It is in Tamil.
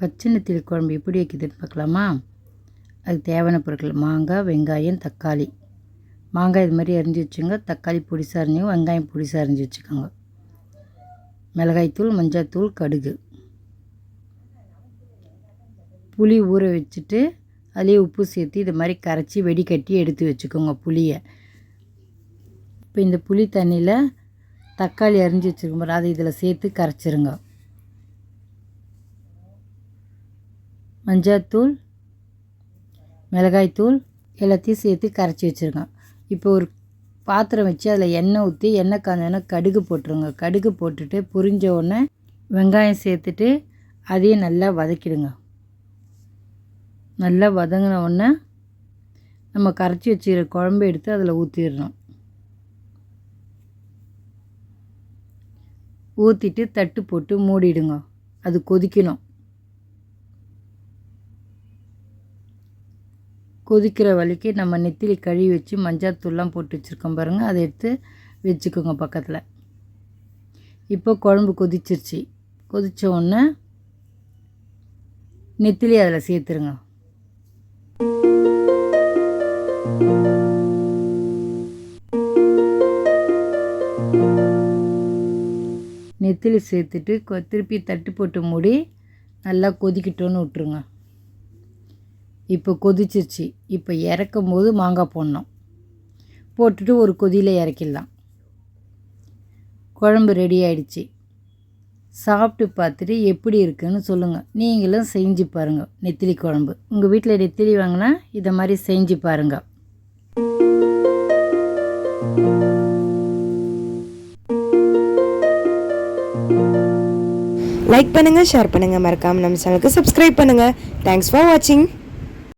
பச்சை நெத்திலி குழம்பு எப்படி வைக்கிறதுன்னு பார்க்கலாமா? அதுக்கு தேவையான பொருட்கள் மாங்காய் வெங்காயம் தக்காளி. மாங்காய் இது மாதிரி அரிஞ்சு வச்சுங்க தக்காளி பொடிசாக அரிஞ்சு வெங்காயம் பொடிசாக அரிஞ்சு வச்சுக்கோங்க. மிளகாய்த்தூள் மஞ்சள்தூள் கடுகு. புளி ஊற வச்சுட்டு அதுலேயே உப்பு சேர்த்து இது மாதிரி கரைச்சி வெடிக்கட்டி எடுத்து வச்சுக்கோங்க புளியை. இப்போ இந்த புளி தண்ணியில் தக்காளி அரிஞ்சு வச்சுருக்கோம் அதை இதில் சேர்த்து கரைச்சிருங்க. மஞ்சாத்தூள் மிளகாய்த்தூள் எல்லாத்தையும் சேர்த்து கரைச்சி வச்சுருக்கேன். இப்போ ஒரு பாத்திரம் வச்சு அதில் எண்ணெய் ஊற்றி எண்ணெய் காஞ்சோன்னா கடுகு போட்டுருங்க. கடுகு போட்டுட்டு புரிஞ்ச உடனே வெங்காயம் சேர்த்துட்டு அதையும் நல்லா வதக்கிடுங்க. நல்லா வதங்கின உடனே நம்ம கரைச்சி வச்சுக்கிற குழம்பு எடுத்து அதில் ஊற்றிடணும் ஊற்றிட்டு தட்டு போட்டு மூடிடுங்க. அது கொதிக்கணும். கொதிக்கிற வலிக்கு நம்ம நெத்திலி கழுவி வச்சு மஞ்சாத்தூள்லாம் போட்டு வச்சுருக்கோம் பாருங்கள் அதை எடுத்து வச்சுக்கோங்க பக்கத்தில். இப்போ குழம்பு கொதிச்சிருச்சு. கொதித்த உடனே நெத்திலி அதில் சேர்த்துருங்க. நெத்திலி சேர்த்துட்டு கொ- திருப்பி தட்டு போட்டு மூடி நல்லா கொதிக்கிட்டோன்னு விட்ருங்க இப்போ கொதிச்சிருச்சு. இப்போ இறக்கும் போது மாங்காய் போடணும். போட்டுட்டு ஒரு கொதியில் இறக்கிடலாம். குழம்பு ரெடி ஆயிடுச்சு. சாப்பிட்டு பார்த்துட்டு எப்படி இருக்குன்னு சொல்லுங்கள் நீங்களும் செஞ்சு பாருங்கள் நெத்திலி குழம்பு. உங்கள் வீட்டில் நெத்திலி வாங்கினா இதை மாதிரி செஞ்சு பாருங்கள் லைக் பண்ணுங்கள் ஷேர் பண்ணுங்கள் மறக்காமல் நம்ம சேனலுக்கு சப்ஸ்கிரைப் பண்ணுங்கள் தேங்க்ஸ் ஃபார் வாட்சிங்